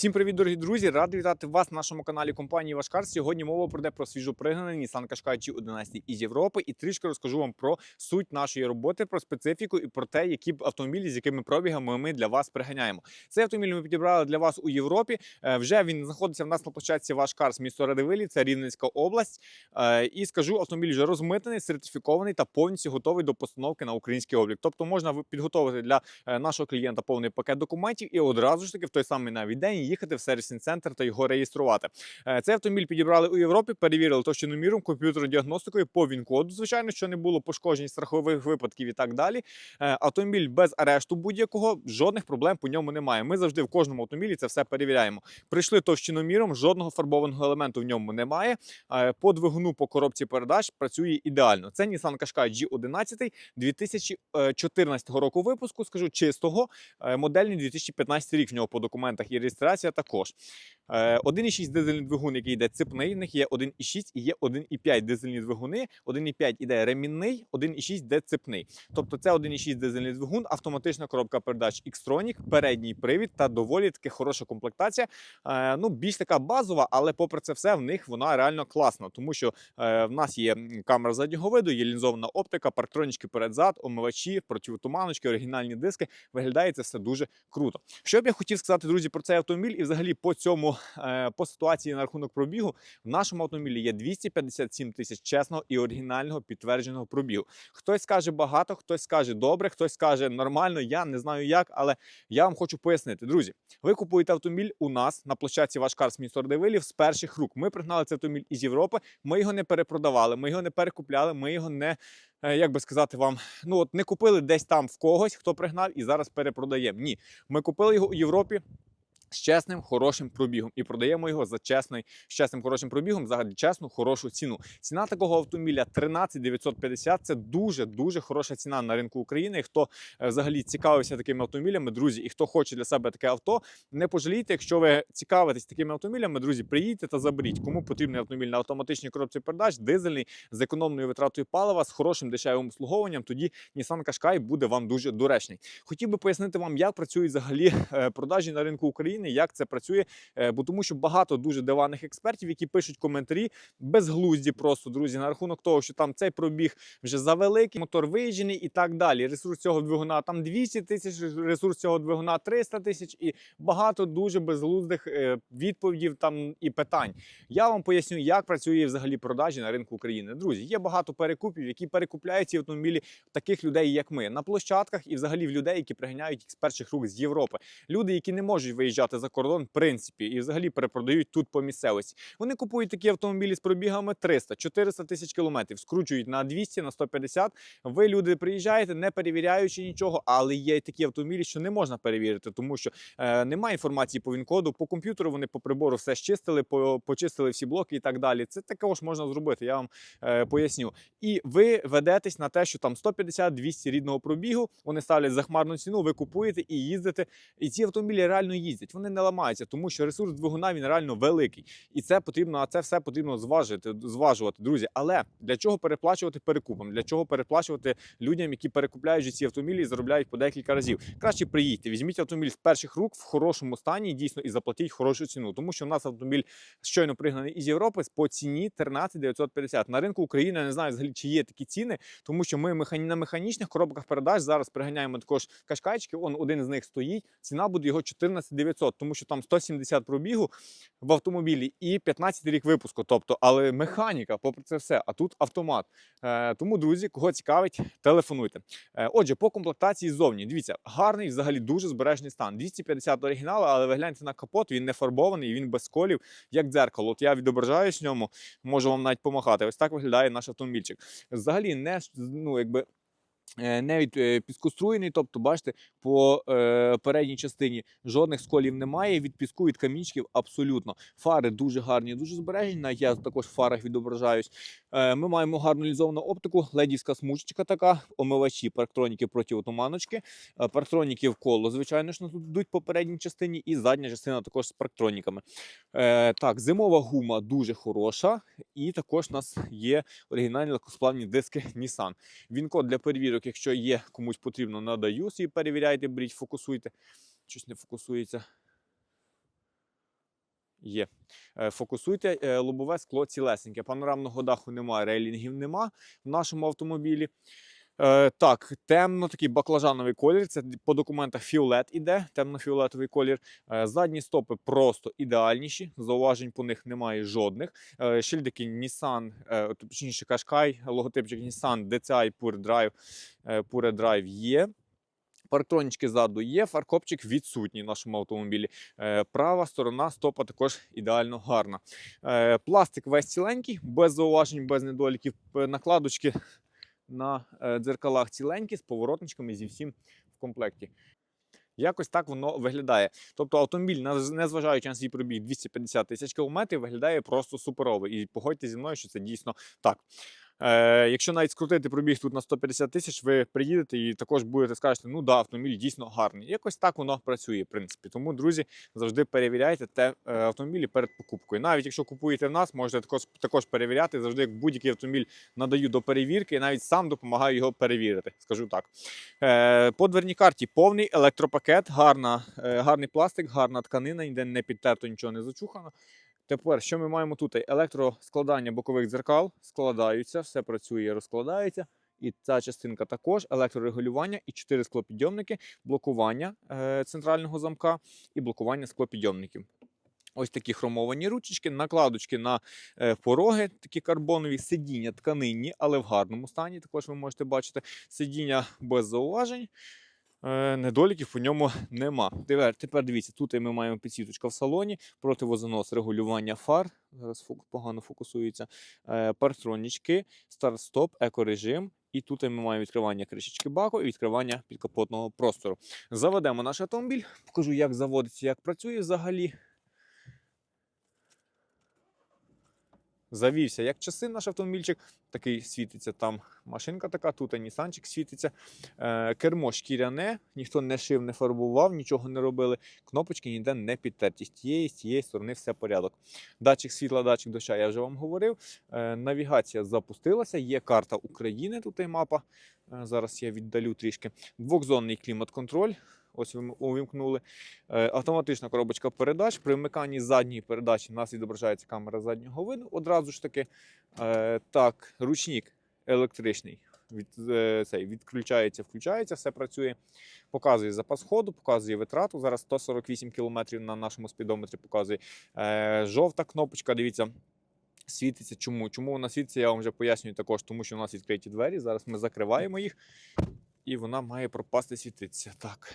Всім привіт, дорогі друзі! Радий вітати вас на нашому каналі компанії Вашкар. Сьогодні мова пройде про свіжопригнаний Nissan Qashqai G11 із Європи і трішки розкажу вам про суть нашої роботи, про специфіку і про те, які автомобілі з якими пробігами ми для вас приганяємо. Цей автомобіль ми підібрали для вас у Європі. Е, Вже він знаходиться в нас на площадці Вашкар з міста Радивилі, це Рівненська область. Е, І скажу, автомобіль вже розмитнений, сертифікований та повністю готовий до постановки на український облік. Тобто можна ви- підготовити для е, нашого клієнта повний пакет документів і одразу ж таки в той самий навіть день їхати в сервісний центр та його реєструвати. Е, Цей автомобіль підібрали у Європі, перевірили товщину міром, комп'ютерною діагностикою по ВІН-коду, звичайно, що не було пошкоджень страхових випадків і так далі. Е, Автомобіль без арешту будь-якого, жодних проблем по ньому немає. Ми завжди в кожному автомобілі це все перевіряємо. Прийшли товщиноміром, жодного фарбованого елементу в ньому немає. Е, По двигуну, по коробці передач працює ідеально. Це Nissan Qashqai G11 2014 року випуску, скажу чистого. Модельний 2015 рік в нього по документах і реєстрація також. Е, 1,6 дизельний двигун, який йде цепний, в них є 1,6 і є 1,5 дизельні двигуни. 1,5 іде ремінний, 1,6 йде цепний. Тобто це 1,6 дизельний двигун, автоматична коробка передач Xtronic, передній привід та доволі таки хороша комплектація. Е, ну, більш така базова, але попри це все, в них вона реально класна, тому що е, в нас є камера заднього виду, є лінзована оптика, парктронічки перед-зад, омивачі, противотуманочки, оригінальні диски. Виглядає це все дуже круто. Що б я хотів сказати, друзі, про цей автомобіль і взагалі по цьому е, по ситуації на рахунок пробігу. В нашому автомобілі є 257 тисяч чесного і оригінального підтвердженого пробігу. Хтось скаже багато, хтось скаже добре, хтось скаже нормально. Я не знаю як, але я вам хочу пояснити, друзі. Ви купуєте автомобіль у нас на площадці Вашкар з міста Ордевилів з перших рук. Ми пригнали цей автомобіль із Європи. Ми його не перепродавали, ми його не перекупляли, ми його не. е, Як би сказати вам, ну от не купили десь там в когось, хто пригнав, і зараз перепродаємо. Ні, ми купили його у Європі з чесним, хорошим пробігом і продаємо його за чесний, з чесним, хорошим пробігом за чесну, хорошу ціну. Ціна такого автомобіля 13 950 – Це дуже дуже хороша ціна на ринку України. І Хто е, взагалі цікавився такими автомобілями, друзі, і хто хоче для себе таке авто, не пожалійте. Якщо ви цікавитесь такими автомобілями, друзі, приїдьте та заберіть. Кому потрібний автомобіль на автоматичній коробці передач, дизельний з економною витратою палива, з хорошим дешевим обслуговуванням, тоді Nissan Qashqai буде вам дуже доречний. Хотів би пояснити вам, як працюють взагалі е, продажі на ринку України, як це працює, е, бо тому що багато дуже диваних експертів, які пишуть коментарі безглузді, просто друзі, на рахунок того, що там цей пробіг вже завеликий, мотор виїжджений і так далі. Ресурс цього двигуна там 200 тисяч, ресурс цього двигуна 300 тисяч і багато дуже безглуздих е, відповідей там і питань. Я вам поясню, як працює взагалі продажі на ринку України. Друзі, є багато перекупів, які перекупляють ці автомобілі таких людей, як ми, на площадках і взагалі в людей, які приганяють їх з перших рук з Європи. Люди, які не можуть виїжджати за кордон, в принципі, і взагалі перепродають тут по місцевості. Вони купують такі автомобілі з пробігами 300-400 тисяч кілометрів, скручують на 200, на 150. Ви люди приїжджаєте, не перевіряючи нічого, але є й такі автомобілі, що не можна перевірити, тому що е, немає інформації по він-коду, по комп'ютеру вони по прибору все щистили, по, почистили всі блоки і так далі. Це також можна зробити. Я вам е, поясню. І ви ведетесь на те, що там 150-200 рідного пробігу, вони ставлять захмарну ціну, ви купуєте і їздите. І ці автомобілі реально їздять. Вони не ламаються, тому що ресурс двигуна він реально великий. І це потрібно, а це все потрібно зважити, зважувати, друзі. Але для чого переплачувати перекупом? Для чого переплачувати людям, які перекупляють ці автомобілі і заробляють по декілька разів? Краще приїдьте, візьміть автомобіль з перших рук в хорошому стані, дійсно, і заплатіть хорошу ціну. Тому що в нас автомобіль щойно пригнаний із Європи по ціні 13 950. На ринку України я не знаю взагалі, чи є такі ціни, тому що ми на механічних коробках передач зараз приганяємо також кашкайчики. Он один з них стоїть. Ціна буде його 14 900, тому що там 170 пробігу в автомобілі і 15 рік випуску. Тобто, але механіка, попри це все, а тут автомат. Е, тому, друзі, кого цікавить, телефонуйте. Е, отже, по комплектації ззовні. Дивіться, гарний, взагалі дуже збережний стан. 250 оригіналу, але ви гляньте на капот, він не фарбований, він без колів, як дзеркало. От я відображаюсь в ньому, можу вам навіть помахати. Ось так виглядає наш автомобільчик. Взагалі, не ну, якби. Е, Навіть е, тобто, бачите, по е, передній частині жодних сколів немає. Від піску, від камінчиків абсолютно. Фари дуже гарні, дуже збережені. Я також в фарах відображаюсь. Е, ми маємо гарну лізовану оптику, ледівська смужечка така, омивачі, парктроніки протиотуманочки, е, парктроніки в коло, звичайно ж, тут йдуть по передній частині, і задня частина також з парктроніками. Е, так, зимова гума дуже хороша, і також у нас є оригінальні легкосплавні диски Nissan. Він код для перевірок, якщо є комусь потрібно, надаю собі перевіряйте, беріть, фокусуйте. Щось не фокусується. Є. Е, Фокусуйте е, лобове скло цілесеньке. Панорамного даху немає, рейлінгів нема в нашому автомобілі. Е, так, темно такий баклажановий колір. Це по документах фіолет іде, темно-фіолетовий колір. Е, задні стопи просто ідеальніші. Зауважень по них немає жодних. Е, шильдики Nissan, е, точніше Qashqai, логотипчик Nissan DCI Pure Drive, Pure Drive є. Парктронічки ззаду є, фаркопчик відсутній в нашому автомобілі. Права сторона стопа також ідеально гарна. Пластик весь ціленький, без зауважень, без недоліків. Накладочки на е, дзеркалах ціленькі, з поворотничками зі всім в комплекті. Якось так воно виглядає. Тобто автомобіль, незважаючи на свій пробіг 250 тисяч кілометрів, виглядає просто суперово. І погодьте зі мною, що це дійсно так. Е, якщо навіть скрутити пробіг тут на 150 тисяч, ви приїдете і також будете скажете, ну да, автомобіль дійсно гарний. Якось так воно працює, в принципі. Тому, друзі, завжди перевіряйте те е, автомобілі перед покупкою. Навіть якщо купуєте в нас, можете також, також перевіряти. Завжди як будь-який автомобіль надаю до перевірки, і навіть сам допомагаю його перевірити. Скажу так. Е, по дверній карті повний електропакет, гарна, е, гарний пластик, гарна тканина, ніде не підтерто, нічого не зачухано. Тепер, що ми маємо тут? Електроскладання бокових дзеркал складаються, все працює, розкладається. І ця частинка також електрорегулювання і 4 склопідйомники, блокування е, центрального замка і блокування склопідйомників. Ось такі хромовані ручечки, накладочки на е, пороги, такі карбонові, сидіння тканинні, але в гарному стані. Також ви можете бачити сидіння без зауважень. Е, недоліків у ньому нема. Тепер, тепер дивіться, тут ми маємо підсіточка в салоні, противозанос регулювання фар. Зараз погано фокусується. Е, партронічки, старт-стоп, екорежим. І тут ми маємо відкривання кришечки баку і відкривання підкапотного простору. Заведемо наш автомобіль, покажу, як заводиться, як працює взагалі. Завівся як часи наш автомобільчик, такий світиться там машинка така, тут і Нісанчик світиться. Е, кермо шкіряне, ніхто не шив, не фарбував, нічого не робили. Кнопочки ніде не підтерті. З тієї, з тієї сторони все порядок. Датчик світла, датчик доща, я вже вам говорив. Е, навігація запустилася, є карта України, тут і мапа. Е, зараз я віддалю трішки. Двохзонний клімат-контроль. Ось увімкнули. Е, Автоматична коробочка передач. При вмиканні задньої передачі у нас відображається камера заднього виду. Одразу ж таки. Е, Так, ручник електричний. Від, е, цей, відключається, включається, все працює. Показує запас ходу, показує витрату. Зараз 148 км на нашому спідометрі показує. Жовта кнопочка, дивіться, світиться. Чому? Чому вона світиться, я вам вже пояснюю також, тому що у нас відкриті двері. Зараз ми закриваємо їх, і вона має пропасти світитися. Так.